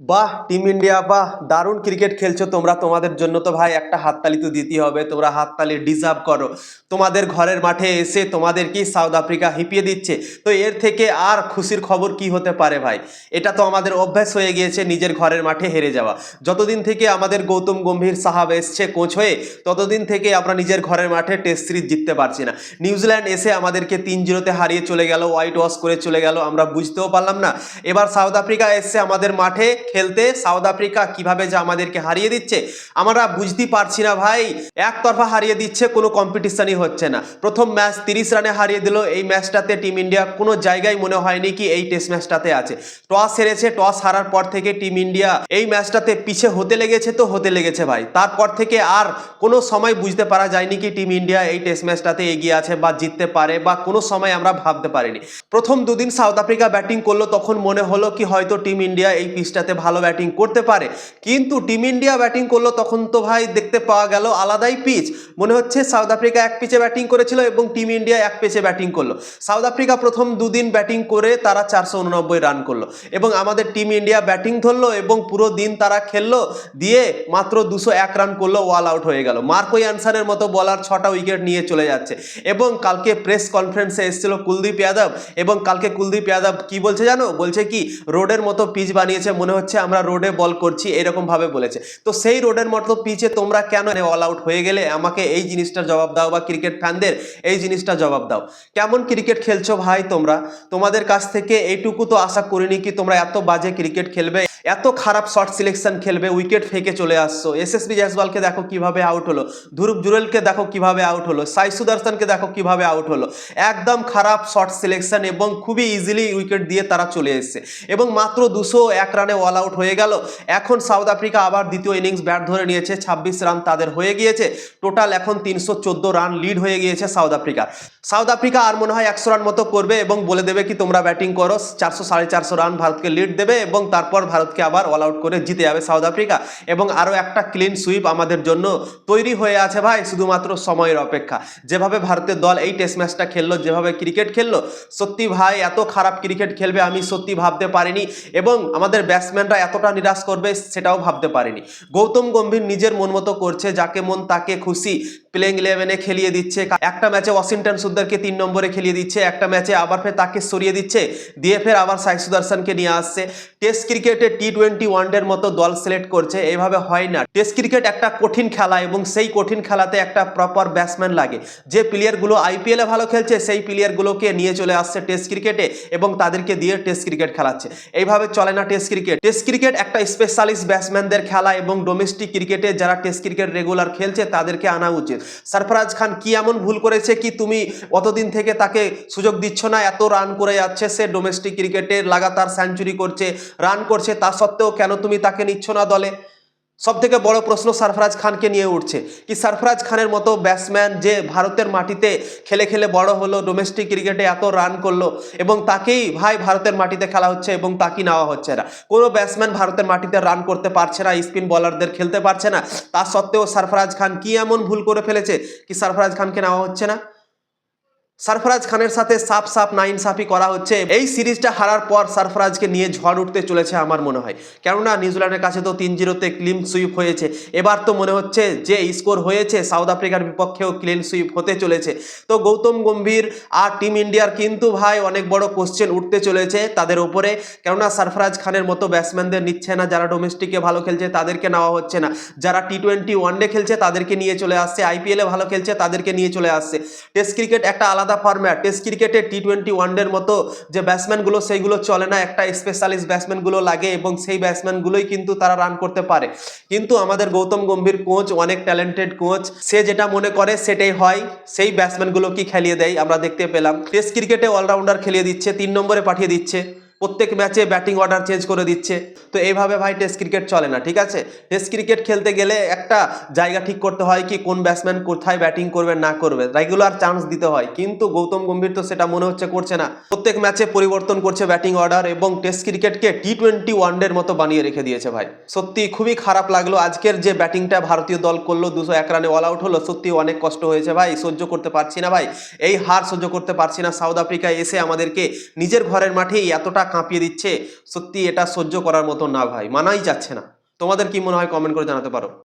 বাহ team India বাহ, দারুণ ক্রিকেট খেলছো তোমরা। তোমাদের জন্য তো ভাই একটা হাততালি তো দিতেই হবে। তোমরা হাততালি ডিজার্ভ করো। তোমাদের ঘরের মাঠে এসে তোমাদেরকেই সাউথ আফ্রিকা হিপিয়ে দিচ্ছে? তো এর থেকে আর খুশির খবর কি হতে পারে ভাই? এটা তো আমাদের অভ্যাস হয়ে গিয়েছে নিজের ঘরের মাঠে হেরে যাওয়া। যতদিন থেকে আমাদের গৌতম গম্ভীর সাহাব এসছে কোচ হয়ে, ততদিন থেকে আমরা নিজের ঘরের মাঠে টেস্ট সিরিজ জিততে পারছি না। নিউজিল্যান্ড এসে আমাদেরকে তিন জিরোতে হারিয়ে চলে গেল হোয়াইট ওয়াশ করে চলে গেল, আমরা বুঝতেও পারলাম না। এবার সাউথ আফ্রিকা এসছে আমাদের মাঠে খেলতে সাউথ আফ্রিকা কীভাবে যে আমাদেরকে হারিয়ে দিচ্ছে, আমরা বুঝতেই পারছি না ভাই। একতরফা হারিয়ে দিচ্ছে, কোনো কম্পিটিশনই হচ্ছে না। প্রথম ম্যাচ তিরিশ রানে হারিয়ে দিল, এই ম্যাচটাতে টিম ইন্ডিয়া কোনো জায়গায় মনে হয়নি কি এই টেস্ট ম্যাচটাতে আছে। টস হেরেছে টস হারার পর থেকে টিম ইন্ডিয়া এই ম্যাচটাতে পিছে হতে লেগেছে তো হতে লেগেছে ভাই। তারপর থেকে আর কোনো সময় বুঝতে পারা যায়নি কি টিম ইন্ডিয়া এই টেস্ট ম্যাচটাতে এগিয়ে আছে বা জিততে পারে বা কোনো সময় আমরা ভাবতে পারিনি। প্রথম দুদিন সাউথ আফ্রিকা ব্যাটিং করল, তখন মনে হলো কি হয়তো টিম ইন্ডিয়া এই পিচটাতে ভালো ব্যাটিং করতে পারে। কিন্তু টিম ইন্ডিয়া ব্যাটিং করল, তখন তো ভাই দেখতে পাওয়া গেল আলাদাই পিচ। মনে হচ্ছে সাউথ আফ্রিকা এক পিচে ব্যাটিং করেছিল এবং টিম ইন্ডিয়া এক পিচে ব্যাটিং করল। সাউথ আফ্রিকা প্রথম দুদিন ব্যাটিং করে তারা চারশো উননব্বই রান করল এবং আমাদের টিম ইন্ডিয়া ব্যাটিং ধরলো এবং পুরো দিন তারা খেললো, দিয়ে মাত্র দুশো এক রান করল, ওয়াল আউট হয়ে গেল। মার্কো ইয়ানসানের মতো বলার ছটা উইকেট নিয়ে চলে যাচ্ছে। এবং কালকে প্রেস কনফারেন্সে এসেছিল কুলদীপ যাদব এবং কালকে কুলদীপ যাদব কি বলছে জানো? বলছে কি, রোডের মতো পিচ বানিয়েছে, মনে হচ্ছে আমরা রোডে বল করছি, এরকম ভাবে বলেছে। তো সেই রোডের মতো পিচে তোমরা কেন অল আউট হয়ে গেলে? আমাকে এই জিনিসটার জবাব দাও বা ক্রিকেট ফ্যানদের এই জিনিসটা জবাব দাও। কেমন ক্রিকেট খেলছো ভাই তোমরা? তোমাদের কাছ থেকে এইটুকু তো আশা করিনি কি তোমরা এত বাজে ক্রিকেট খেলবে? এত খারাপ শর্ট সিলেকশন খেলবে উইকেট ফেকে চলে আসছো। এসএসবি জয়সওয়ালকে দেখো কীভাবে আউট হলো ধ্রুব জুরেলকে দেখো কীভাবে আউট হলো সাই সুদর্শনকে দেখো কীভাবে আউট হলো। একদম খারাপ শর্ট সিলেকশন এবং খুবই ইজিলি উইকেট দিয়ে তারা চলে এসছে। এবং মাত্র দুশো এক রানে অল আউট হয়ে গেল। এখন সাউথ আফ্রিকা আবার দ্বিতীয় ইনিংস ব্যাট ধরে নিয়েছে, ছাব্বিশ রান তাদের হয়ে গিয়েছে। টোটাল এখন তিনশো চোদ্দ রান লিড হয়ে গিয়েছে সাউথ আফ্রিকার সাউথ আফ্রিকা আর মনে হয় একশো রান মতো করবে এবং বলে দেবে কি তোমরা ব্যাটিং করো, চারশো সাড়ে চারশো রান ভারতকে লিড দেবে এবং তারপর ভারতকে আবার অল আউট করে জিতে যাবে সাউথ আফ্রিকা। এবং আরও একটা ক্লিন সুইপ আমাদের জন্য তৈরি হয়ে আছে ভাই, শুধুমাত্র সময়ের অপেক্ষা। যেভাবে ভারতের দল এই টেস্ট ম্যাচটা খেললো, যেভাবে ক্রিকেট খেললো, সত্যি ভাই, এত খারাপ ক্রিকেট খেলবে আমি সত্যি ভাবতে পারিনি। এবং আমাদের ব্যাটসম্যানরা এতটা নিরাশ করবে সেটাও ভাবতে পারিনি। গৌতম গম্ভীর নিজের মন মতো করছে, যাকে মন তাকে খুশি প্লেইং ইলেভেনে খেলিয়ে দিচ্ছে। একটা ম্যাচে ওয়াশিংটন সুন্দরকে তিন নম্বরে খেলিয়ে দিচ্ছে। একটা ম্যাচে আবার ফের তাকে সরিয়ে দিচ্ছে। দিয়ে ফের আবার সাই সুদর্শনকে নিয়ে আসছে। টেস্ট ক্রিকেটে টি টোয়েন্টি ওয়ানডের মতো দল সিলেক্ট করছে। এভাবে হয় না। টেস্ট ক্রিকেট একটা কঠিন খেলা এবং সেই কঠিন খেলাতে একটা প্রপার ব্যাটসম্যান লাগে। যে প্লেয়ারগুলো আইপিএলে ভালো খেলছে, সেই প্লেয়ারগুলোকে নিয়ে চলে আসছে টেস্ট ক্রিকেটে এবং তাদেরকে দিয়ে টেস্ট ক্রিকেট খেলাচ্ছে। এইভাবে চলে না টেস্ট ক্রিকেট টেস্ট ক্রিকেট একটা স্পেশালিস্ট ব্যাটসম্যানদের খেলা এবং ডোমেস্টিক ক্রিকেটে যারা টেস্ট ক্রিকেট রেগুলার খেলছে, তাদেরকে আনা উচিত। সরফরাজ খান কি এমন ভুল করেছে কি তুমি অতদিন থেকে তাকে সুযোগ দিচ্ছ না? এত রান করে যাচ্ছে সে ডোমেস্টিক ক্রিকেটে লাগাতার সেঞ্চুরি করছে রান করছে, তা সত্ত্বেও কেন তুমি তাকে নিচ্ছ না দলে? সব থেকে বড় প্রশ্ন সরফরাজ খানকে নিয়ে উঠছে। কি সরফরাজ খানের মতো ব্যাটসম্যান যে ভারতের মাটিতে খেলে খেলে বড় হলো ডোমেস্টিক ক্রিকেটে এত রান করল এবং তাকেই ভাই ভারতের মাটিতে খেলা হচ্ছে এবং তাকেই নেওয়া হচ্ছে না। কোনো ব্যাটসম্যান ভারতের মাটিতে রান করতে পারছে না স্পিন বলারদের খেলতে পারছে না। তা সত্ত্বেও সরফরাজ খান কি এমন ভুল করে ফেলেছে? কি সরফরাজ খানকে নেওয়া হচ্ছে না? সরফরাজ খানের সাথে সাফ সাফ নাইন সাফি করা হচ্ছে। এই সিরিজটা হারার পর সরফরাজকে নিয়ে ঝড় উঠতে চলেছে আমার মনে হয়। কেননা, নিউজিল্যান্ডের কাছে তো তিন জিরোতে ক্লিন সুইপ হয়েছে। এবার তো মনে হচ্ছে যে স্কোর হয়েছে, সাউথ আফ্রিকার বিপক্ষেও ক্লিন সুইপ হতে চলেছে। তো গৌতম গম্ভীর আর টিম ইন্ডিয়ার কিন্তু ভাই অনেক বড় কোশ্চেন উঠতে চলেছে তাদের উপরে। কেননা, সরফরাজ খানের মতো ব্যাটসম্যানদের নিচ্ছে না, যারা ডোমেস্টিকে ভালো খেলছে তাদেরকে নেওয়া হচ্ছে না। যারা টি টোয়েন্টি ওয়ানডে খেলছে তাদেরকে নিয়ে চলে আসছে আইপিএলে ভালো খেলছে তাদেরকে নিয়ে চলে আসছে। টেস্ট ক্রিকেট একটা আলাদা ফর্ম্যাট টেস্ট ক্রিকেটে টি টোয়েন্টি ওয়ানডের মতো যে ব্যাটসম্যানগুলো সেইগুলো চলে না। একটা স্পেশালিস্ট ব্যাটসম্যানগুলো লাগে এবং সেই ব্যাটসম্যানগুলোই কিন্তু তারা রান করতে পারে। কিন্তু আমাদের গৌতম গম্ভীর কোচ, অনেক ট্যালেন্টেড কোচ, সে যেটা মনে করে সেটাই হয়। সেই ব্যাটসম্যানগুলো কি খেলিয়ে দেয় আমরা দেখতে পেলাম। টেস্ট ক্রিকেটে অলরাউন্ডার খেলিয়ে দিচ্ছে, তিন নম্বরে পাঠিয়ে দিচ্ছে। প্রত্যেক ম্যাচে ব্যাটিং অর্ডার চেঞ্জ করে দিচ্ছে। তো এইভাবে ভাই টেস্ট ক্রিকেট চলে না, ঠিক আছে? টেস্ট ক্রিকেট খেলতে গেলে একটা জায়গা ঠিক করতে হয় কি কোন ব্যাটসম্যান কোথায় ব্যাটিং করবে, না করবে। রেগুলার চান্স দিতে হয়। কিন্তু গৌতম গম্ভীর তো সেটা মনে হচ্ছে করছে না। প্রত্যেক ম্যাচে পরিবর্তন করছে ব্যাটিং অর্ডার এবং টেস্ট ক্রিকেটকে টি টোয়েন্টি ওয়ানডের মতো বানিয়ে রেখে দিয়েছে ভাই। সত্যি খুবই খারাপ লাগল। আজকের যে ব্যাটিংটা ভারতীয় দল করল, দুশো এক রানে অল আউট হলো, সত্যি অনেক কষ্ট হয়েছে ভাই। সহ্য করতে পারছি না ভাই। এই হার সহ্য করতে পারছি না। সাউথ আফ্রিকায় এসে আমাদেরকে নিজের ঘরের মাঠেই এতটা কাঁপিয়ে দিচ্ছে, সত্যি এটা সহ্য করার মতো না ভাই, মানাই যাচ্ছে না। তোমাদের কি মনে হয় কমেন্ট করে জানাতে পারো।